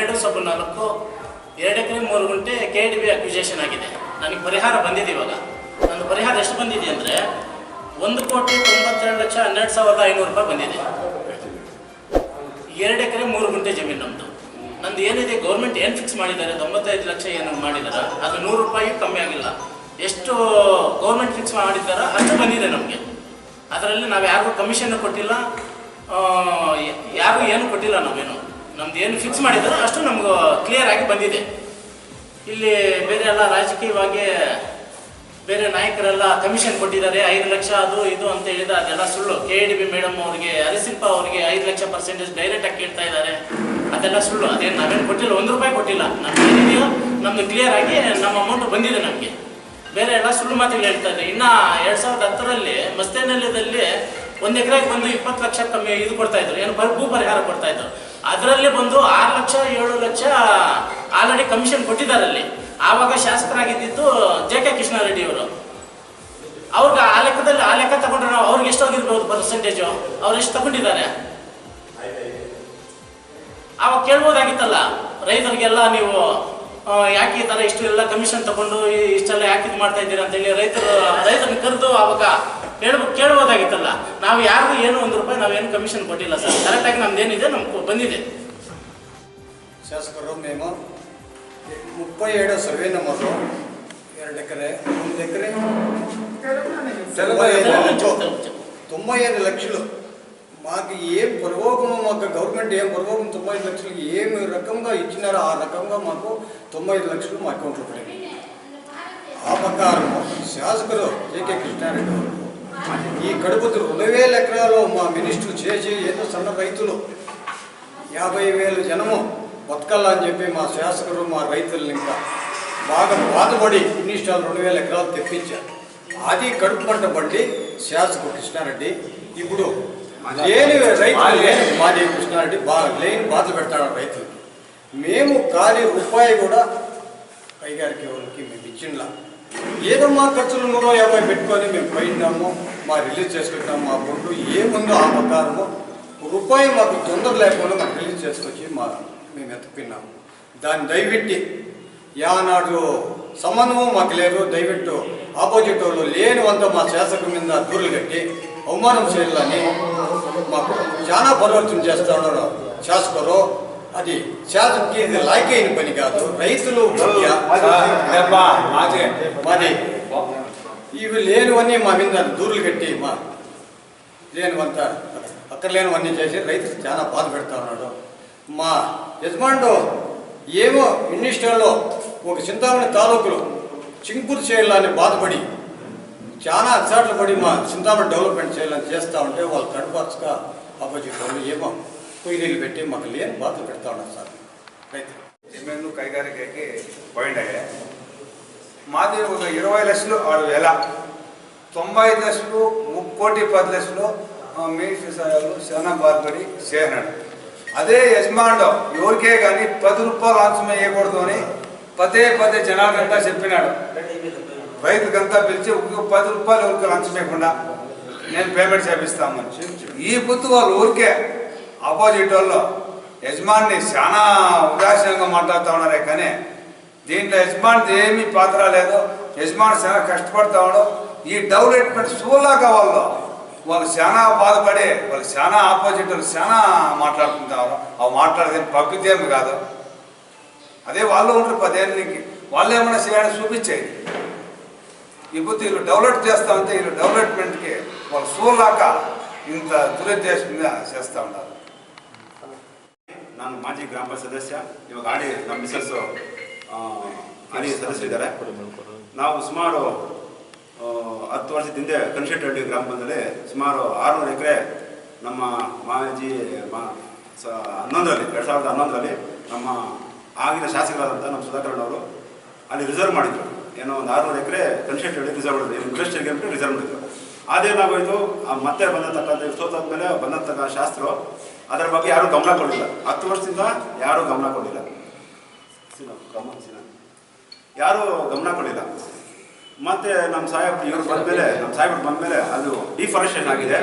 ಹನ್ನೆರಡು ಸಬ್ ನಾಲ್ಕು, ಎರಡು ಎಕರೆ ಮೂರು ಗುಂಟೆ ಕೆ ಡಿ ಬಿ ಅಕ್ವಿಜೇಷನ್ ಆಗಿದೆ. ನನಗೆ ಪರಿಹಾರ ಬಂದಿದೆ ಇವಾಗ. ನನ್ನ ಪರಿಹಾರ ಎಷ್ಟು ಬಂದಿದೆ ಅಂದರೆ ಒಂದು ಕೋಟಿ ತೊಂಬತ್ತೆರಡು ಲಕ್ಷ ಹನ್ನೆರಡು ಸಾವಿರದ ಐನೂರು ರೂಪಾಯಿ ಬಂದಿದೆ. ಎರಡು ಎಕರೆ ಮೂರು ಗುಂಟೆ ಜಮೀನು ನಮ್ಮದು ನಂದು ಏನಿದೆ ಗೌರ್ಮೆಂಟ್ ಏನು ಫಿಕ್ಸ್ ಮಾಡಿದ್ದಾರೆ, ತೊಂಬತ್ತೈದು ಲಕ್ಷ ಏನು ಮಾಡಿದ್ದಾರೆ ಅದು ನೂರು ರೂಪಾಯಿ ಕಮ್ಮಿ ಆಗಿಲ್ಲ. ಎಷ್ಟು ಗೌರ್ಮೆಂಟ್ ಫಿಕ್ಸ್ ಮಾಡಿದ್ದಾರೋ? ಅಷ್ಟು ಬಂದಿದೆ ನಮಗೆ. ಅದರಲ್ಲಿ ನಾವು ಯಾರಿಗೂ ಕಮಿಷನ್ ಕೊಟ್ಟಿಲ್ಲ ಯಾರಿಗೂ ಏನು ಕೊಟ್ಟಿಲ್ಲ ನಾವೇನು. ನಮ್ದು ಏನು ಫಿಕ್ಸ್ ಮಾಡಿದ್ರು, ಅಷ್ಟು ನಮ್ಗೆ ಕ್ಲಿಯರ್ ಆಗಿ ಬಂದಿದೆ. ಇಲ್ಲಿ ಬೇರೆ ಎಲ್ಲ ರಾಜಕೀಯವಾಗಿ ಬೇರೆ ನಾಯಕರೆಲ್ಲ ಕಮಿಷನ್ ಕೊಟ್ಟಿದ್ದಾರೆ, ಐದು ಲಕ್ಷ ಅದು ಇದು ಅಂತ ಹೇಳಿದ ಅದೆಲ್ಲ ಸುಳ್ಳು. ಕೆ ಡಿ ಬಿ ಮೇಡಮ್ ಅವ್ರಿಗೆ ಹರಿಸಿಲ್ಪ ಅವ್ರಿಗೆ ಐದು ಲಕ್ಷ ಪರ್ಸೆಂಟೇಜ್ ಡೈರೆಕ್ಟ್ ಆಗಿ ಕೇಳ್ತಾ ಇದ್ದಾರೆ. ಅದೆಲ್ಲ ಸುಳ್ಳು. ಅದೇನು ನಾವೇನು ಕೊಟ್ಟಿಲ್ಲ, ಒಂದು ರೂಪಾಯಿ ಕೊಟ್ಟಿಲ್ಲ. ನಮ್ಗೆ ಏನಿದೆಯೋ, ನಮ್ದು ಕ್ಲಿಯರ್ ಆಗಿ ನಮ್ಮ ಅಮೌಂಟ್ ಬಂದಿದೆ ನಮಗೆ. ಬೇರೆ ಎಲ್ಲ ಸುಳ್ಳು ಮಾತುಗಳು ಹೇಳ್ತಾ ಇದ್ದಾರೆ. ಇನ್ನು ಎರಡ್ ಸಾವಿರದ ಹತ್ತರಲ್ಲಿ ಮಸ್ತೇನಲ್ಯದಲ್ಲಿ ಒಂದು ಎಕರೆಗೆ ಒಂದು ಇಪ್ಪತ್ತು ಲಕ್ಷ ಕಮ್ಮಿ ಇದು ಕೊಡ್ತಾ ಇದ್ರು. ಏನು ಭೂ ಪರಿಹಾರ ಕೊಡ್ತಾ ಇದ್ರು. ಅದರಲ್ಲಿ ಬಂದು ಆರು ಲಕ್ಷ, ಏಳು ಲಕ್ಷ ಆಲ್ರೆಡಿ ಕಮಿಷನ್ ಕೊಟ್ಟಿದ್ದಾರೆ ಅಲ್ಲಿ ಆವಾಗ ಶಾಸಕರಾಗಿದ್ದಿದ್ದು ಜೆ ಕೆ ಕೃಷ್ಣಾರೆಡ್ಡಿ ಅವರು ಅವ್ರಿಗೆ ಆ ಲೆಕ್ಕದಲ್ಲಿ, ಆ ಲೆಕ್ಕ ತಗೊಂಡ್ರೆ ನಾವು ಅವ್ರಿಗೆ ಎಷ್ಟು ಹೋಗಿರ್ಬೋದು ಪರ್ಸೆಂಟೇಜು ಅವ್ರು ಎಷ್ಟು ತಗೊಂಡಿದ್ದಾರೆ? ಆವಾಗ ಕೇಳ್ಬೋದಾಗಿತ್ತಲ್ಲ, ರೈತರಿಗೆಲ್ಲ ನೀವು ಯಾಕೆ ಈ ಥರ ಇಷ್ಟು ಎಲ್ಲ ಕಮಿಷನ್ ತಗೊಂಡು ಇಷ್ಟೆಲ್ಲ ಯಾಕೆ ಇದು ಮಾಡ್ತಾ ಇದ್ದೀರಾ ಅಂತೇಳಿ ರೈತರು, ರೈತರನ್ನ ಕರೆದು ಅವಾಗ ಹೇಳ್ಬ ಕೇಳ್ಬೋದಾಗಿತ್ತಲ್ಲ. ನಾವು ಯಾರಿಗೂ ಏನು ಒಂದು ರೂಪಾಯಿ ನಾವೇನು ಕಮಿಷನ್ ಕೊಟ್ಟಿಲ್ಲ ಸರ್. ಕರೆಕ್ಟಾಗಿ ನಮ್ದೇನಿದೆ ನಮ್ಗೆ ಬಂದಿದೆ. ಶಾಸಕರು ಮೇಮು ಮುಪ್ಪೈ ಎರಡು ಸರ್ವೆ ನಮ್ಮದು ಎರಡು ಎಕರೆ ಒಂದು ಎಕರೆ. ತೊಂಬೈದು ಲಕ್ಷಲು ಮಾಕ ಏನು ಪರ್ವೋಗಮ ಮಾಕ ಗೌರ್ಮೆಂಟ್ ಏನು ಪರ್ವೋಗಮ ತೊಂಬೈದು ಲಕ್ಷಗಳು ಏನು ರಕಮ್ಗೆ ಇಚ್ಚಿನಾರೋ ಆ ರಕಮ್ಗೆ ಮಾಕು ತೊಂಬೈದು ಲಕ್ಷಗಳು ಮಾಕೊಂಡು ಆ ಪಕ್ಕ ಶಾಸಕರು ಜೆ ಕೆ ಕೃಷ್ಣಾರೆಡ್ಡಿ ఈ కడుపుతు రెండు వేల ఎకరాలు మా మినిస్టర్ చేసి ఏదో సన్న రైతులు. యాభై వేలు జనము బతకాలని చెప్పి మా శాసకులు మా రైతులను ఇంకా బాగా బాధపడి మినిస్టర్ రెండు వేల ఎకరాలు తెప్పించారు. అది కడుపు పంట పట్టి శాసకుడు కృష్ణారెడ్డి ఇప్పుడు లేని రైతులు లేని మాది కృష్ణారెడ్డి బాగా లేని బాధలు పెడతాడు రైతులు. మేము ఖాళీ రూపాయి కూడా కైగారికి వాళ్ళకి మేము ఇచ్చిండ్లా. ఏదో మా ఖర్చులు నూరు యాభై పెట్టుకొని మేము పోయినాము మా రిలీజ్ చేసుకుంటాము మా బొడ్డు ఏముందో ఆ ప్రకారము రూపాయి మాకు తొందర లేకుండా మాకు రిలీజ్ చేసుకొచ్చి మా మేము ఎత్తుకున్నాము దాన్ని దయవిట్టి యానాడు సంబంధము మాకు లేదు దయవిట్టు ఆపోజిట్ వాళ్ళు లేనివంతా మా శాసకు మీద దూరులు కట్టి అవమానం చేయాలని మాకు చాలా పరివర్తన చేస్తా ఉన్నారు శాసకులు అది శాసనకి ఇది లాయకైన పని కాదు రైతులు ముఖ్య. ఇవి లేనివన్నీ మా మీద దూరులు కట్టి మా లేనివంత అక్కడ లేనివన్నీ చేసి రైతు చాలా బాధ పెడతా ఉన్నాడు. మా యజమానుడు ఏమో ఇండస్ట్రీలో ఒక చింతామణి తాలూకులు చింపురు చేయాలని బాధపడి చాలా అచ్చాట్లు పడి మా చింతామణి డెవలప్మెంట్ చేయాలని చేస్తూ ఉంటే వాళ్ళు కడుపరచుగా అపోజిట్ వాళ్ళు ఏమో పొయ్యిలు పెట్టి మాకు లేని బాధలు పెడతా ఉన్నారు సార్. రైతు. కైగారికైతే పాయింట్ పోయిండే మాది ఒక ఇరవై లక్షలు ఆరు వేల. తొంభై ఐదు లక్షలు కోటి పది లక్షలు మేషాలు శరణ సాహెబ్ బాధపడి చేరినాడు అదే యజమానుడు ఎవరికే కానీ పది రూపాయలు లాంఛనం వేయకూడదు అని పదే పదే జనాలకంతా చెప్పినాడు. రైతుకంతా పిలిచి పది రూపాయలు ఎవరికి లంచం వేయకుండా నేను పేమెంట్ చేపిస్తామని ఈ బుద్ధి వాళ్ళు ఊరికే ఆపోజిట్ వాళ్ళు యజమాని చాలా ఉదాసీనంగా మాట్లాడుతూ ఉన్నారే కానీ దీంట్లో యజమాని ఏమీ పాత్ర లేదు యజమాని చాలా కష్టపడతా ఉన్నాడు ఈ డెవలప్మెంట్ సూలాగా వాళ్ళు వాళ్ళు చాలా బాధపడి వాళ్ళు చాలా ఆపోజిట్ వాళ్ళు చాలా మాట్లాడుతుంటారు అవి మాట్లాడేది పబ్లిక్ ఏమి కాదు అదే వాళ్ళు ఉంటారు పదేళ్ళకి వాళ్ళు ఏమైనా చేయాలని చూపించేది ఇప్పుడు వీళ్ళు డెవలప్ చేస్తా ఉంటే వీళ్ళు డెవలప్మెంట్కి వాళ్ళు సూలాక ఇంత దురుద్దేశంగా చేస్తూ ఉంటారు ನಾನು ಮಾಜಿ ಗ್ರಾಮ ಪಂಚಾಯತ್ ಸದಸ್ಯ ಇವಾಗ ಆಡಿ ನಮ್ಮ ಮಿಸಸ್ ಆಡಿ ಸದಸ್ಯರಿದ್ದಾರೆ. ನಾವು ಸುಮಾರು ಹತ್ತು ವರ್ಷದ ಹಿಂದೆ ಕನ್ಶೆಟ್ಟಹಳ್ಳಿ ಗ್ರಾಮ ಪಂಚಾಯತ್ನಲ್ಲಿ ಸುಮಾರು ಆರುನೂರು ಎಕರೆ ನಮ್ಮ ಮಾಜಿ, ಮಾ, ಸ, ಹನ್ನೊಂದರಲ್ಲಿ, ಎರಡು ಸಾವಿರದ ಹನ್ನೊಂದರಲ್ಲಿ ನಮ್ಮ ಆಗಿನ ಶಾಸಕರಾದಂಥ ನಮ್ಮ ಸುಧಾಕರ್ ಅವರು ಅಲ್ಲಿ ರಿಸರ್ವ್ ಮಾಡಿದ್ರು. ಏನೋ ಒಂದು ಆರುನೂರು ಎಕರೆ ಕನ್ಶೆಟ್ಟಹಳ್ಳಿ ರಿಸರ್ವ್ ಮಾಡಿದ್ರು. ಇಂಡಸ್ಟ್ರಿಗೆ ಅಂತ ರಿಸರ್ವ್ ಮಾಡಿದ್ರು. ಅದೇನಾಗೋಯ್ತು ಆ ಮತ್ತೆ ಬಂದತಕ್ಕಂಥ ಸೋತಾದ ಮೇಲೆ ಬಂದಂತಹ ಶಾಸ್ತ್ರ ಅದರ ಬಗ್ಗೆ ಯಾರೂ ಗಮನ ಕೊಡಲಿಲ್ಲ. ಹತ್ತು ವರ್ಷದಿಂದ ಯಾರೂ ಗಮನ ಕೊಡಲಿಲ್ಲ. ಸಿನ- ಗಮನ ಸಿನ. ಯಾರೂ ಗಮನ ಕೊಡಲಿಲ್ಲ. ಮತ್ತೆ ನಮ್ಮ ಸಾಹೇಬ್ ಇವ್ರು ಬಂದ್ಮೇಲೆ ನಮ್ಮ ಸಾಹೇಬ್ರು ಬಂದ್ಮೇಲೆ ಅದು ಡಿಫಾರೆಸ್ಟೇಷನ್ ಆಗಿದೆ.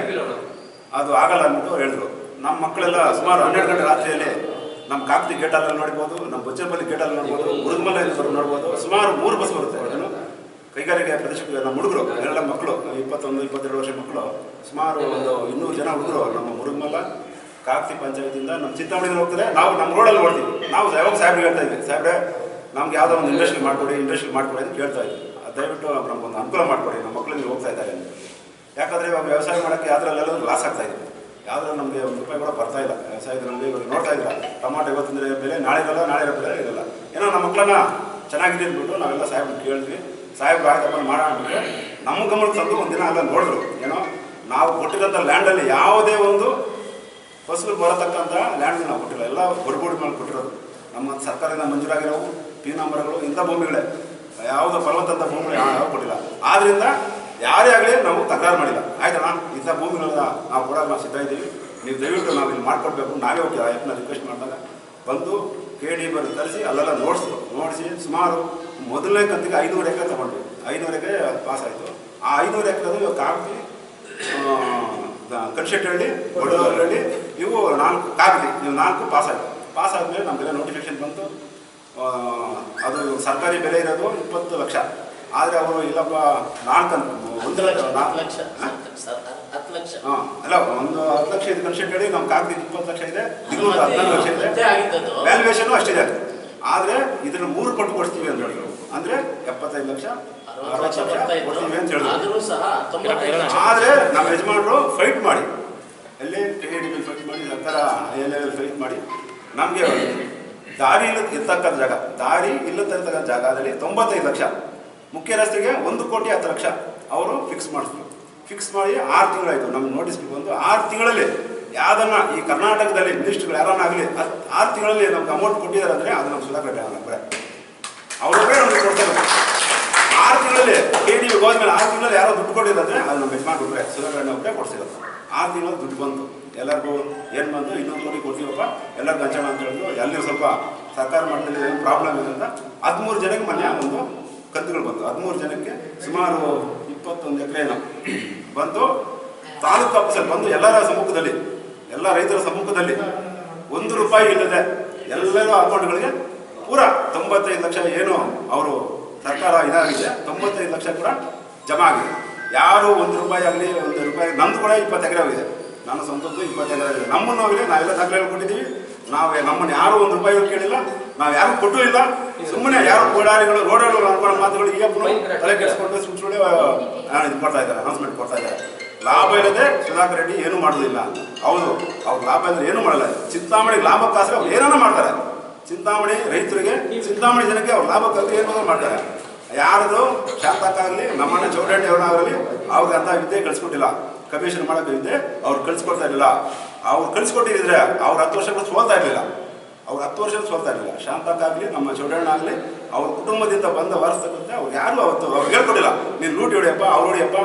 ಅದು ಆಗಲ್ಲ ಅಂದ್ಬಿಟ್ಟು ಹೇಳಿದ್ರು. ನಮ್ಮ ಮಕ್ಕಳೆಲ್ಲ ಸುಮಾರು ಹನ್ನೆರಡು ಗಂಟೆ ರಾತ್ರಿಯಲ್ಲಿ ನಮ್ಮ ಕಾಕ್ತಿ ಗೇಟಲ್ಲಿ ನೋಡ್ಬೋದು ನಮ್ಮ ಬೊಚ್ಚನಪಲ್ಲಿ ಗೇಟಲ್ಲಿ ನೋಡ್ಬೋದು ಮುರುಗಮಲ್ಲ ಬರೋ ನೋಡ್ಬೋದು. ಸುಮಾರು ಮೂರು ಬಸ್ ಬರುತ್ತೆ. ಏನು? ಕೈಗಾರಿಕೆ ಪ್ರದೇಶಕ್ಕೆ ನಮ್ಮ ಹುಡುಗರು ಎಲ್ಲ ಮಕ್ಕಳು, ಇಪ್ಪತ್ತೊಂದು, ಇಪ್ಪತ್ತೆರಡು ವರ್ಷ ಮಕ್ಕಳು, ಸುಮಾರು ಒಂದು ಇನ್ನೂರು ಜನ ಹುಡುಗರು ನಮ್ಮ ಮುರುಗಮಲ್ಲ ಕಾಕ್ತಿ ಪಂಚಾಯತಿಯಿಂದ ನಮ್ಮ ಚಿಂತಾಮಣಿಗೆ ಹೋಗ್ತಾರೆ ನಾವು ನಮ್ಮ ರೋಡಲ್ಲಿ ಓಡ್ತೀವಿ. ನಾವು ಯಾವಾಗ ಸಾಹೇಬ್ರಿಗೆ ಹೇಳ್ತಾ ಇದ್ವಿ. ಸಾಹೇಬ್ರೆ, ನಮ್ಗೆ ಯಾವುದೋ ಒಂದು ಇಂಡಸ್ಟ್ರಿ ಮಾಡ್ಕೊಡಿ ಇಂಡಸ್ಟ್ರಿ ಮಾಡಿಕೊಡಿ ಅಂತ ಕೇಳ್ತಾ ಇದ್ವಿ. ದಯವಿಟ್ಟು ಒಂದು ಅನುಕೂಲ ಮಾಡಿಕೊಡಿ. ನಮ್ಮ ಮಕ್ಕಳಿಗೆ ಹೋಗ್ತಾ ಇದ್ದಾರೆ ಯಾಕಂದರೆ ಇವಾಗ ವ್ಯವಸಾಯ ಮಾಡೋಕ್ಕೆ ಯಾವ್ದ್ರಲ್ಲೆಲ್ಲ ಲಾಸ್ ಆಗ್ತಾ ಇದೆ. ಯಾವ್ದ್ರಲ್ಲಿ ನಮಗೆ ಒಂದು ರೂಪಾಯಿ ಕೂಡ ಬರ್ತಾ ಇಲ್ಲ. ವ್ಯವಸಾಯದ ನಮಗೆ ಇವಾಗ ನೋಡ್ತಾ ಇಲ್ಲ ಟೊಮಾಟೊ ಇವತ್ತಿನ ಬೆಲೆ, ನಾಳೆ ಇರಲ್ಲ ನಾಳೆ ಇರೋ ಬೆಲೆ ಇರಲ್ಲ. ಏನೋ ನಮ್ಮ ಮಕ್ಕಳನ್ನ ಚೆನ್ನಾಗಿದೆ ಅಂದ್ಬಿಟ್ಟು ನಾವೆಲ್ಲ ಸಾಹೇಬ್ರು ಕೇಳಿದ್ವಿ. ಸಾಹೇಬ್ರು ಆಯ್ತಪ್ಪ ಮಾಡೋಣ ನಮ್ಮ ಗಮನಕ್ಕೆ ತಂದು ಒಂದಿನ ಅಲ್ಲ ನೋಡಿದ್ರು. ಏನೋ ನಾವು ಕೊಟ್ಟಿರೋಂಥ ಲ್ಯಾಂಡಲ್ಲಿ ಯಾವುದೇ ಒಂದು ಫಸಲು ಬರತಕ್ಕಂಥ ಲ್ಯಾಂಡ್ ನಾವು ಕೊಟ್ಟಿಲ್ಲ. ಎಲ್ಲ ಬರ್ಬೋರ್ಡ್ ಮೇಲೆ ಕೊಟ್ಟಿರೋದು. ನಮ್ಮ ಸರ್ಕಾರದಿಂದ ಮಂಜೂರಾಗಿರೋವು ಪಿ ನಂಬರ್ಗಳು ಇಂಥ ಭೂಮಿಗಳೇ. ಯಾವುದೋ ಫಲವತ್ತಂಥ ಭೂಮಿಗಳು ಯಾವ ಕೊಟ್ಟಿಲ್ಲ. ಆದ್ದರಿಂದ ಯಾರೇ ಆಗಲಿ ನಾವು ತಕರಾರು ಮಾಡಿಲ್ಲ. ಆಯ್ತಣ್ಣ ಇಂಥ ಭೂಮಿಗಳನ್ನ ನಾವು ಕೊಡೋಕೆ ನಾವು ಸಿದ್ಧ ಇದ್ದೀವಿ. ನೀವು ದಯವಿಟ್ಟು ನಾವು ಇಲ್ಲಿ ಮಾಡ್ಕೊಡ್ಬೇಕು. ನಾವೇ ಹೋಗಿ ಆಯ್ತನ್ನ ರಿಕ್ವೆಸ್ಟ್ ಮಾಡಿದಾಗ ಬಂದು ಕೆ ಡಿ ಬರ್ ತರಿಸಿ ಅಲ್ಲೆಲ್ಲ ನೋಡಿಸ್ತು ನೋಡಿಸಿ ಸುಮಾರು ಮೊದಲನೇ ಕಂತಿಗೆ ಐನೂರು ಎಕರೆ ತಗೊಂಡ್ವಿ. ಐನೂರು ಎಕರೆ ಪಾಸ್ ಆಯಿತು. ಆ ಐನೂರು ಎಕರೆ ಕಾಫಿ ಹೇಳಿ ಬಡವರಹಳ್ಳಿ ಇವು ನಾಲ್ಕು ಕಾಗಲಿ ನೀವು ನಾಲ್ಕು ಪಾಸ್ ಪಾಸಾದಮೇಲೆ ಪಾಸ್ ಆದಮೇಲೆ ನಮಗೆಲ್ಲ ನೋಟಿಫಿಕೇಶನ್ ಬಂತು. ಅದು ಸರ್ಕಾರಿ ಬೆಲೆ ಇರೋದು ಇಪ್ಪತ್ತು ಲಕ್ಷ. ಆದರೆ ಅವರು ಇಲ್ಲಪ್ಪ ನಾಲ್ಕು ಅಂತ ಒಂದು ಲಕ್ಷ ನಾಲ್ಕು ಲಕ್ಷ ಹತ್ತು ಲಕ್ಷ ಹಾಂ ಅಲ್ಲ ಒಂದು ಹತ್ತು ಲಕ್ಷ ಇದು ಕನ್ಸೆಟ್ ಹೇಳಿ ನಮ್ಮ ಕಾಗದ ಇಪ್ಪತ್ತು ಲಕ್ಷ ಇದೆ ಹದಿನಾರು ಲಕ್ಷ ಇದೆ. ವ್ಯಾಲ್ಯೂಯೇಷನು ಅಷ್ಟಿದೆ ಆದರೆ ಇದನ್ನು ಮೂರು ಪಟ್ಟು ಕೊಡ್ತೀವಿ ಅಂತ ಹೇಳಿದ್ರು. ಅಂದ್ರೆ ಎಪ್ಪತ್ತೈದು ಲಕ್ಷ ಅರವತ್ತು ಲಕ್ಷ ಕೊಡ್ತೀವಿ ಅಂತ ಹೇಳಿದ್ರು. ಆದರೆ ಸಹ ತೊಂಬತ್ತೈದು ಆದ್ರೆ ನಮ್ಮ ಯಜಮಾನರು ಫೈಟ್ ಮಾಡಿ. ಫೈಟ್ ಎಲ್ಲೆಲ್ಲ ಫೈಟ್ ಮಾಡಿ, ನಮಗೆ ದಾರಿ ಇಲ್ಲ, ಇರ್ತಕ್ಕಂಥ ಜಾಗ, ದಾರಿ ಇಲ್ಲದಿರ್ತಕ್ಕಂಥ ಜಾಗದಲ್ಲಿ ತೊಂಬತ್ತೈದು ಲಕ್ಷ. ಮುಖ್ಯ ರಸ್ತೆಗೆ ಒಂದು ಕೋಟಿ ಹತ್ತು ಲಕ್ಷ ಅವರು ಫಿಕ್ಸ್ ಮಾಡಿದ್ರು. ಫಿಕ್ಸ್ ಮಾಡಿ ಆರು ತಿಂಗಳಾಯಿತು. ನಮ್ಗೆ ನೋಟಿಸ್ ಬಂದು ಆರು ತಿಂಗಳಲ್ಲಿ ಯಾವ್ದನ್ನ ಈ ಕರ್ನಾಟಕದಲ್ಲಿ ಮಿನಿಸ್ಟ್ರುಗಳು ಯಾರನ್ನಾಗಲಿ ಆರು ತಿಂಗಳಲ್ಲಿ ನಮ್ಗೆ ಅಮೌಂಟ್ ಕೊಟ್ಟಿದ್ದಾರೆ ಅಂದರೆ ಅದು ನಮ್ಮ ಸುಧಾಕರ್ ಅವರೊಬ್ಬರೇ ಅವರೊಬ್ಬರೇ ನಮಗೆ ಕೊಡ್ತಾರೆ ಆರು ತಿಂಗಳಲ್ಲಿ ಕೆ ಡಿ ಹೋದ್ಮೇಲೆ ಆರು ತಿಂಗಳಲ್ಲಿ ಯಾರೋ ದುಡ್ಡು ಕೊಟ್ಟಿದ್ದಾರೆ ಅದು ನಮ್ಮ ಯಜಮಾನ್ ಒಬ್ಬರೇ ಸುಧಾಕರ್ ಒಬ್ಬರೇ ಕೊಡ್ಸಿರೋದು. ಆರು ತಿಂಗಳಲ್ಲಿ ದುಡ್ಡು ಬಂತು. ಎಲ್ಲರಿಗೂ ಏನು ಬಂತು? ಇನ್ನೊಂದು ಕೋಟಿ ಕೊಡ್ತೀವಪ್ಪ. ಎಲ್ಲರಿಗೂ ಹಂಚೋಣ ಅಂತ ಹೇಳಿದ್ರು. ಎಲ್ಲರೂ ಸ್ವಲ್ಪ ಸರ್ಕಾರ ಮಟ್ಟದಲ್ಲಿ ಏನು ಪ್ರಾಬ್ಲಮ್ ಇದೆ ಅಂತ ಹದಿಮೂರು ಜನಕ್ಕೆ ಮೊನ್ನೆ ಒಂದು ಕಂತುಗಳು ಬಂತು. ಹದಿಮೂರು ಜನಕ್ಕೆ ಸುಮಾರು ಇಪ್ಪತ್ತೊಂದು ಎಕರೆನ ಬಂತು. ತಾಲೂಕು ಆಫೀಸಲ್ಲಿ ಬಂದು ಎಲ್ಲರ ಸಮ್ಮುಖದಲ್ಲಿ, ಎಲ್ಲ ರೈತರ ಸಮ್ಮುಖದಲ್ಲಿ ಒಂದು ರೂಪಾಯಿ ಇಲ್ಲದೆ ಎಲ್ಲರ ಅಕೌಂಟ್ಗಳಿಗೆ ಪೂರ ತೊಂಬತ್ತೈದು ಲಕ್ಷ ಏನು ಅವರು ಸರ್ಕಾರ ಇದಾಗಿದೆ. ತೊಂಬತ್ತೈದು ಲಕ್ಷ ಕೂಡ ಜಮಾ ಆಗಿದೆ. ಯಾರು ಒಂದು ರೂಪಾಯಿ ಆಗಲಿ ಒಂದು ರೂಪಾಯಿ ನಮ್ದು ಕೂಡ ಇಪ್ಪತ್ತು ಎಕರೆ ಆಗಿದೆ ನಾನು ಸ್ವಂತದ್ದು ಇಪ್ಪತ್ತು ಎಕರೆ ಆಗಿದೆ ನಮ್ಮನ್ನು ಹೋಗಿದೆ ನಾವೆಲ್ಲ ದಾಖಲೆ ಕೊಟ್ಟಿದ್ದೀವಿ ನಾವು ನಮ್ಮನ್ನು ಯಾರು ಒಂದು ರೂಪಾಯಿ ಕೇಳಿಲ್ಲ. ನಾವು ಯಾರು ಕೊಟ್ಟು ಇಲ್ಲ. ಸುಮ್ಮನೆ ಯಾರು ಕೋಡಾರಿಗಳು ರೋಡ್ಗಳು ಅನ್ಕೊಂಡ ಮಾತುಗಳು ಈಗ ತಲೆ ಕೆಡಿಸ್ಕೊಂಡು ಸುಳ್ಳು ಸುಳ್ಳು ಆ, ಇದು ಕೊಡ್ತಾ ಇದ್ದಾರೆ ಅನೌನ್ಸ್ಮೆಂಟ್ ಕೊಡ್ತಾ ಇದ್ದಾರೆ. ಲಾಭ ಇಲ್ಲದೆ ಸುಧಾಕರ್ ರೆಡ್ಡಿ ಏನು ಮಾಡೋದಿಲ್ಲ ಹೌದು ಅವ್ರು ಲಾಭ ಇಲ್ಲದೆ ಏನು ಮಾಡಲ್ಲ. ಚಿಂತಾಮಣಿ ಲಾಭಕ್ಕಾಸ್ರೆ ಅವ್ರು ಏನಾರ ಮಾಡ್ತಾರೆ. ಚಿಂತಾಮಣಿ ರೈತರಿಗೆ ಚಿಂತಾಮಣಿ ಜನಕ್ಕೆ ಅವ್ರು ಲಾಭಕ್ಕಾಗಿ ಏನು ಮಾಡ್ತಾರೆ. ಯಾರದು? ಶಾಂತಕ್ಕಾಗಲಿ ನಮ್ಮಣ್ಣ ಚೌಡಣ್ಣ ಅವರಾಗಲಿ ಅವ್ರಿಗೆ ಅಂತ ವಿದ್ಯೆ ಕಳಿಸ್ಕೊಟ್ಟಿಲ್ಲ. ಕಮಿಷನ್ ಮಾಡೋಕೆ ವಿದ್ಯೆ ಅವ್ರು ಕಳಿಸ್ಕೊಡ್ತಾ ಇರಲಿಲ್ಲ. ಅವ್ರು ಕಳಿಸ್ಕೊಟ್ಟಿದ್ರೆ ಅವ್ರು ಹತ್ತು ವರ್ಷಗಳು ಸೋಲ್ತಾ ಇರಲಿಲ್ಲ. ಅವ್ರು ಹತ್ತು ವರ್ಷ ಸೋಲ್ತಾ ಇರಲಿಲ್ಲ. ಶಾಂತಕ್ಕಾಗಲಿ ನಮ್ಮ ಚೌಡಣ್ಣ ಆಗಲಿ, ಅವ್ರ ಕುಟುಂಬದಿಂದ ಬಂದ ವಾರಸ್ತಕ್ಕಂತೆ ಅವ್ರು ಯಾರು ಅವತ್ತು ಅವ್ರು ಹೇಳ್ಕೊಟ್ಟಿಲ್ಲ. ನೀನು ಲೂಟಿ ಹೊಡಿಯಪ್ಪ, ಅವ್ರು ಹೊಡಿಯಪ್ಪ,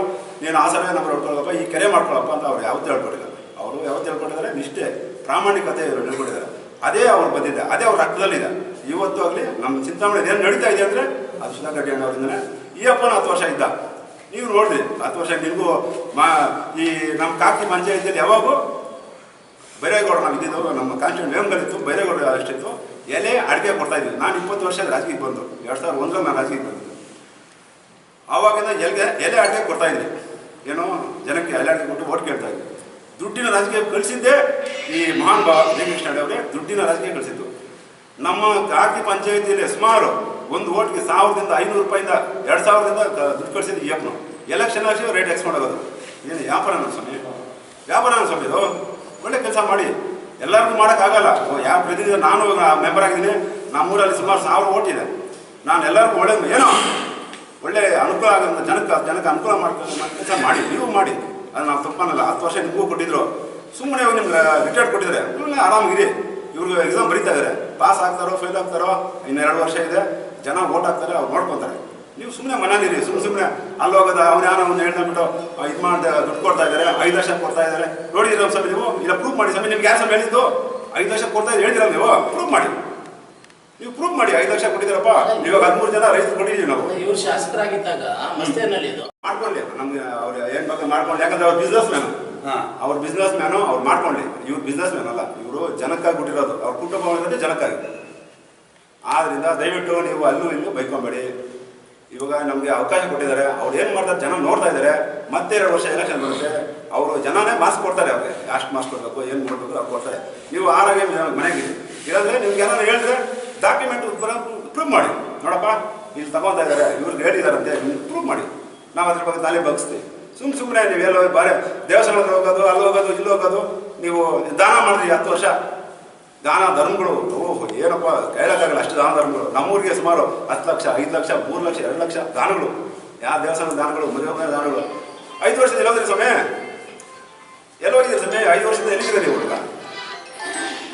ನೀನು ಆ ಸರ್ವೆ ನಂಬರ್ ಹೊಡ್ಕೊಳ್ಳಪ್ಪ ಈ ಕೆರೆ ಮಾಡ್ಕೊಳಪ್ಪ ಅಂತ ಅವ್ರು ಯಾವತ್ತೂ ಹೇಳ್ಕೊಟ್ಟಿಲ್ಲ. ಅವರು ಯಾವತ್ತು ಹೇಳ್ಕೊಟ್ಟಿದ್ದಾರೆ, ನಿಷ್ಠೆ, ಪ್ರಾಮಾಣಿಕತೆ ಇವರು ಹೇಳ್ಕೊಟ್ಟಿದ್ದಾರೆ. ಅದೇ ಅವ್ರು ಬಂದಿದೆ, ಅದೇ ಅವ್ರ ರಕ್ತದಲ್ಲಿದೆ ಇವತ್ತು ಆಗಲಿ, ನಮ್ಮ ಚಿಂತಾಮಣಿ ಏನು ನಡೀತಾ ಇದೆ ಅಂದರೆ ಸುಧಾಕರ್ ರೆಡ್ಡಿ ಅವರಿಂದನೇ ಈ ಅಪ್ಪನ ಹತ್ತು ವರ್ಷ ಇದ್ದ. ನೀವು ನೋಡ್ರಿ, ಹತ್ತು ವರ್ಷ ನಿಮಗೂ ಮಾ, ಈ ನಮ್ಮ ಕಾಕಿ ಇದ್ದಲ್ಲಿ ಯಾವಾಗೂ ಬೈರೇಗೌಡ ನಾವು ಇದ್ದಿದ್ದು, ನಮ್ಮ ಕಾನ್ಸ್ಟಿಟ್ಯೂಂಟ್ ವೇಮಗಲ್ಲಿತ್ತು ಬೈರೇಗೌಡ ಅಷ್ಟಿತ್ತು ಎಲೆ ಅಡುಗೆ ಕೊಡ್ತಾ ಇದ್ವಿ ನಾನು ಇಪ್ಪತ್ತು ವರ್ಷ ರಾಜಕೀಯ ಬಂದು, ಎರಡು ಸಾವಿರದ ಒಂದರಲ್ಲಿ ನಾನು ರಾಜಕೀಯ ಬಂದಿದ್ದು ಆವಾಗಿಂದ ಎಲ್ಗೆ ಎಲೆ ಅಡುಗೆ ಕೊಡ್ತಾ ಇದ್ವಿ ಏನೋ ಜನಕ್ಕೆ ಎಲೆ ಅಡುಗೆ ಕೊಟ್ಟು ಓಟ್ ಕೇಳ್ತಾ ಇದ್ವಿ ದುಡ್ಡಿನ ರಾಜಕೀಯ ಕಳಿಸಿದ್ದೇ ಈ ಮಹಾನ್ ಭಾವ ಶ್ರೀಕೃಷ್ಣ ಅವರೇ ದುಡ್ಡಿನ ರಾಜಕೀಯ ಕಳಿಸಿದ್ದು ನಮ್ಮ ಕಾಕಿ ಪಂಚಾಯತಿಯಲ್ಲಿ ಸುಮಾರು ಒಂದು ಓಟ್ಗೆ ಸಾವಿರದಿಂದ ಐನೂರು ರೂಪಾಯಿಂದ ಎರಡು ಸಾವಿರದಿಂದ ದುಡ್ಡು ಕಳಿಸಿದ್ದು ಏಪ್ನ ಎಲೆಕ್ಷನ್ ಆಗಿ ರೇಟ್ ಎಕ್ಸ್ ಮಾಡೋದು. ಏನು ವ್ಯಾಪಾರ ಸ್ವಾಮಿ. ವ್ಯಾಪಾರ ಸ್ವಾಮಿ ಇದು. ಒಳ್ಳೆ ಕೆಲಸ ಮಾಡಿ. ಎಲ್ಲರಿಗೂ ಮಾಡೋಕ್ಕಾಗಲ್ಲ. ಯಾವ ಪ್ರತಿನಿಧಿ ನಾನು ಮೆಂಬರ್ ಆಗಿದ್ದೀನಿ. ನಮ್ಮೂರಲ್ಲಿ ಸುಮಾರು ಸಾವಿರ ಇದೆ. ನಾನು ಎಲ್ಲರಿಗೂ ಒಳ್ಳೆ ಏನೋ ಒಳ್ಳೆ ಅನುಕೂಲ ಆಗೋಂಥ ಜನಕ್ಕೆ ಜನಕ್ಕೆ ಅನುಕೂಲ ಮಾಡ್ಕೊಂಡು ಕೆಲಸ ಮಾಡಿ. ನೀವು ಮಾಡಿ. ಅದು ನಾವು ತಪ್ಪನಲ್ಲ ಹತ್ತು ವರ್ಷ ನಿಮಗೂ ಕೊಟ್ಟಿದ್ರು. ಸುಮ್ಮನೆ ನಿಮ್ಗೆ ರಿಟೈರ್ಡ್ ಕೊಟ್ಟಿದ್ದಾರೆ. ಆರಾಮಾಗಿರಿ. ಇವ್ರಿಗೆ ಎಕ್ಸಾಮ್ ಬರೀತಾ ಇದ್ದಾರೆ ಪಾಸ್ ಆಗ್ತಾರೋ ಫೇಲ್ ಆಗ್ತಾರೋ ಇನ್ನೆರಡು ವರ್ಷ ಇದೆ ಜನ ಓಟ್ ಆಗ್ತಾರೆ ಅವ್ರು ನೋಡ್ಕೊತಾರೆ. ನೀವು ಸುಮ್ಮನೆ ಮನೇಲಿರಿ ಸುಮ್ಮನೆ ಸುಮ್ಮನೆ ಅಲ್ಲಿ ಹೋಗೋದ ಅವ್ನು ಯಾರೋ ಒಂದು ಹೇಳ್ದಂಬಿಟ್ಟು ಇದು ಮಾಡಿದೆ ದುಡ್ಡು ಕೊಡ್ತಾ ಇದ್ದಾರೆ ಐದು ಲಕ್ಷ ಕೊಡ್ತಾ ಇದ್ದಾರೆ ನೋಡಿದ್ರೆ ಸ್ವಾಮಿ ನೀವು? ಇಲ್ಲ ಪ್ರೂಫ್ ಮಾಡಿ. ಸ್ವಾಮಿ ನಿಮ್ಗೆ ಯಾರು ಸ್ವಾಮಿ ಹೇಳಿದ್ದು? ಐದು ಲಕ್ಷ ಕೊಡ್ತಾ ಇದ್ದೀವಿ ಹೇಳಿದಿರ ನೀವು? ಪ್ರೂಫ್ ಮಾಡಿ. ನೀವು ಪ್ರೂಫ್ ಮಾಡಿ ಐದು ಲಕ್ಷ ಕೊಟ್ಟಿದ್ದೀರಪ್ಪ. ಇವಾಗ ಹದಿಮೂರು ಜನ ರೈತರು ಕೊಟ್ಟಿದ್ದೀವಿ ನಾವು. ಇವ್ರು ಶಾಸಕರಾಗಿದ್ದಾಗ ಮಾಡ್ಕೊಳ್ಳಿ. ನಮ್ಗೆ ಅವ್ರು ಏನ್ ಬಗ್ಗೆ ಮಾಡ್ಕೊಂಡು ಯಾಕಂದ್ರೆ ಅವ್ರ ಬಿಸ್ನೆಸ್ ಮ್ಯಾನ್. ಅವ್ರ ಬಿಸ್ನೆಸ್ ಮ್ಯಾನು ಅವ್ರು ಮಾಡ್ಕೊಳ್ಳಿ ಇವ್ರು ಬಿಸ್ನೆಸ್ ಮ್ಯಾನ್ ಅಲ್ಲ. ಇವರು ಜನಕ್ಕಾಗಿ ಬಿಟ್ಟಿರೋದು. ಅವ್ರ ಕುಟುಂಬ ಇರೋದೇ ಜನಕ್ಕಾಗಿ. ಆದ್ರಿಂದ ದಯವಿಟ್ಟು ನೀವು ಅಲ್ಲೂ ಇಲ್ಲೂ ಬೈಕೊಂಬೇಡಿ. ಇವಾಗ ನಮಗೆ ಅವಕಾಶ ಕೊಟ್ಟಿದ್ದಾರೆ. ಅವ್ರು ಏನು ಮಾಡ್ತಾರೆ ಜನ ನೋಡ್ತಾ ಇದ್ದಾರೆ ಮತ್ತೆ ಎರಡು ವರ್ಷ ಎಲೆಕ್ಷನ್ ಬರುತ್ತೆ. ಅವರು ಜನನೇ ಮಾಸ್ಕ್ ಕೊಡ್ತಾರೆ ಅವ್ರಿಗೆ. ಅಷ್ಟು ಮಾಸ್ಕ್ ಕೊಡಬೇಕು, ಏನು ಮಾಡಬೇಕು ಅವ್ರು ಕೊಡ್ತಾರೆ. ನೀವು ಆರೋಗ್ಯ ಮನೆಗೆ ಇಲ್ಲಾಂದ್ರೆ ನಿಮ್ಗೆ ಏನಾದ್ರು ಹೇಳಿದ್ರೆ ಡಾಕ್ಯುಮೆಂಟ್ ಪ್ರೂವ್ ಮಾಡಿ. ನೋಡಪ್ಪ, ಇಲ್ಲಿ ತಗೊಳ್ತಾ ಇದ್ದಾರೆ ಇವ್ರಿಗೆ ಹೇಳಿದಾರಂತೆ. ಪ್ರೂವ್ ಮಾಡಿ. ನಾವು ಅದ್ರ ಬಗ್ಗೆ ತಲೆ ಬಗ್ಸ್ತೀವಿ. ಸುಮ್ ಸುಮ್ಮನೆ ನೀವು ಎಲ್ಲೋ ಬಾರಿ ದೇವಸ್ಥಾನ ಹತ್ರ ಹೋಗೋದು, ಅಲ್ಲಿ ಹೋಗೋದು, ಇಲ್ಲಿ ಹೋಗೋದು, ನೀವು ದಾನ ಮಾಡಿದ್ರಿ ಹತ್ತು ವರ್ಷ. ದಾನ ಧರ್ಮಗಳು, ಓಹೋ, ಏನಪ್ಪ ಕೈಲಾಗಲ್ಲ ಅಷ್ಟು ದಾನ ಧರ್ಮಗಳು. ನಮ್ಮೂರಿಗೆ ಸುಮಾರು ಹತ್ತು ಲಕ್ಷ, ಐದು ಲಕ್ಷ, ಮೂರು ಲಕ್ಷ, ಎರಡು ಲಕ್ಷ ದಾನಗಳು. ಯಾವ ದೇವಸ್ಥಾನದ ದಾನಗಳು ಮದುವೆ ದಾನಗಳು. ಐದು ವರ್ಷದ ಎಲ್ಲೋದ್ರಿ ಸಮಯ ಎಲ್ಲೋಗಿದ್ರಿ ಸಮಯ ಐದು ವರ್ಷದ ಎಲ್ಲಿದ್ದೀರ ನೀವು ಹುಡುಗ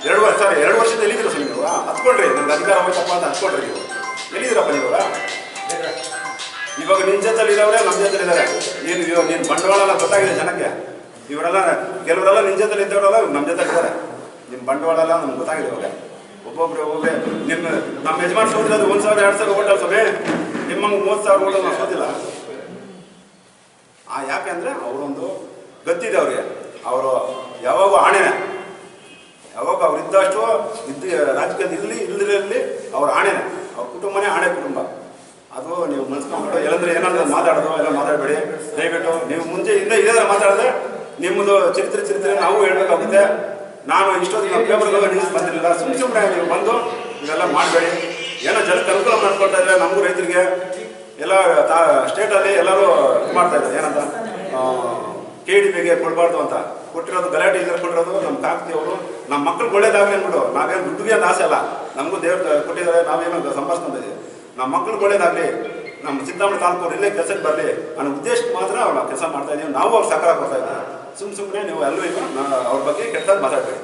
ಎರಡು ವರ್ಷ ಎರಡು ವರ್ಷದ ಎಲ್ಲಿದ್ದೀರ ಸಮಯ ನೀವು? ಹತ್ಕೊಳ್ರಿ ನಮ್ಗೆ ಅಧಿಕಾರ ಹೋಗಪ್ಪ ಅಂತ ಹತ್ಕೊಳ್ರಿ ನೀವು. ಎಲ್ಲಿದ್ದೀರಪ್ಪ ನೀವು ಇವಾಗ ನಿನ್ನ ಜೊತೆಲಿ ಇರೋರೇ ನಮ್ಮ ಜೊತೆ ಇದ್ದಾರೆ. ನೀನು ಇವಾಗ ನೀನು ಬಂಡವಾಳ ಎಲ್ಲ ಗೊತ್ತಾಗಿದೆ ಜನಕ್ಕೆ? ಇವರೆಲ್ಲ, ಕೆಲವರೆಲ್ಲ ನಿನ್ನ ಜೊತೆಲಿ ಇದ್ದವರೆಲ್ಲ ನಮ್ಮ ಜೊತೆ ಇದ್ದಾರೆ. ನಿಮ್ಮ ಬಂಡವಾಳ ಎಲ್ಲ ನಮ್ಗೆ ಗೊತ್ತಾಗಿದೆ ಇವಾಗ. ಒಬ್ಬೊಬ್ರು ಒಬ್ಬೊಬ್ಬರೇ ನಿಮ್ಮ ನಮ್ಮ ಯಜಮಾನ್ ಸೋತಿರೋದು ಒಂದು ಸಾವಿರ ಎರಡು ಸಾವಿರ ಓಟಲ್ ಸಭೆ ನಿಮ್ಮಂಗೆ ಮೂವತ್ತು ಸಾವಿರ ಓಟಲ್ ನಾವು ಸೋತಿಲ್ಲ. ಆ ಯಾಕೆ ಅಂದರೆ ಅವರೊಂದು ಗತ್ತಿದೆ ಅವ್ರಿಗೆ. ಅವರು ಯಾವಾಗ ಆಣೆ. ಯಾವಾಗ ಅವ್ರು ಇದ್ದಷ್ಟು ಇದ್ದ ರಾಜಕೀಯದಲ್ಲಿ ಇರಲಿ ಇಲ್ಲದಿರಲಿ ಅವ್ರ ಆಣೆನೆ ಅವ್ರ ಕುಟುಂಬನೇ ಆಣೆ ಕುಟುಂಬ. ಅದು ನೀವು ಮನ್ಸ್ಕೊಂಡ್ಬಿಟ್ಟು ಇಲ್ಲಂದ್ರೆ ಏನಾದ್ರು ಮಾತಾಡೋದು ಎಲ್ಲ ಮಾತಾಡಬೇಡಿ. ದಯವಿಟ್ಟು ನೀವು ಮುಂಚೆ ಹಿಂದೆ ಇದೇ ಮಾತಾಡಿದ್ರೆ ನಿಮ್ಮದು ಚರಿತ್ರೆ ಚರಿತ್ರೆ ನಾವು ಹೇಳ್ಬೇಕಾಗುತ್ತೆ. ನಾನು ಇಷ್ಟೊತ್ತಿಗೆ ನಾವು ಪೇಪರ್ಗೆ ನ್ಯೂಸ್ ಬಂದಿರಲಿಲ್ಲ. ಸುಮ್ಮನೆ ಸುಮ್ಮನೆ ನೀವು ಬಂದು ಇವೆಲ್ಲ ಮಾಡಬೇಡಿ. ಏನೋ ಜನಕ್ಕೆ ಅನುಕೂಲ ಮಾಡ್ಕೊಳ್ತಾ ಇದ್ದಾರೆ ನಮಗೂ ರೈತರಿಗೆ. ಎಲ್ಲ ತಾ ಸ್ಟೇಟಲ್ಲಿ ಎಲ್ಲರೂ ಇದು ಮಾಡ್ತಾ ಇದ್ದಾರೆ. ಏನಂತ? ಕೆ ಡಿ ಬಿಗೆ ಕೊಡಬಾರ್ದು ಅಂತ. ಕೊಟ್ಟಿರೋದು ಗಲಾಟೆ ಇದ್ರೆ ಕೊಟ್ಟಿರೋದು ನಮ್ಮ ಕಾಕ್ತಿ ಅವರು. ನಮ್ಮ ಮಕ್ಳಿಗೆ ಒಳ್ಳೇದಾಗಲಿ ಅಂದ್ಬಿಟ್ಟು ನಾವೇನು ದುಡ್ಡಿಗೆ ಆಸೆ ಅಲ್ಲ. ನಮಗೂ ದೇವ್ರು ಕೊಟ್ಟಿದ್ದಾರೆ. ನಾವೇನೋ ಸಂಪಾದಿಸ್ಕೊಂಡಿದ್ದೀವಿ ನಮ್ಮ ಮಕ್ಕಳು ಒಳ್ಳೇದಾಗಲಿ, ನಮ್ಮ ಸಿದ್ದಾಮಣಿ ತಾಲೂಕು ಇಲ್ಲೇ ಕೆಲಸಕ್ಕೆ ಬರಲಿ ಅನ್ನೋ ಉದ್ದೇಶಕ್ಕೆ ಮಾತ್ರ ಅವ್ರು ಕೆಲಸ ಮಾಡ್ತಾ ಇದೀವಿ. ನಾವು ಅವ್ರು ಸಕಾರ ಕೊಡ್ತಾ ಇದ್ದೀವಿ. ಸುಮ್ಮ ಸುಮ್ಮನೆ ನೀವು ಎಲ್ಲರೂ ಅವ್ರ ಬಗ್ಗೆ ಕೆಟ್ಟದಾಗ ಮಾತಾಡಬೇಡಿ.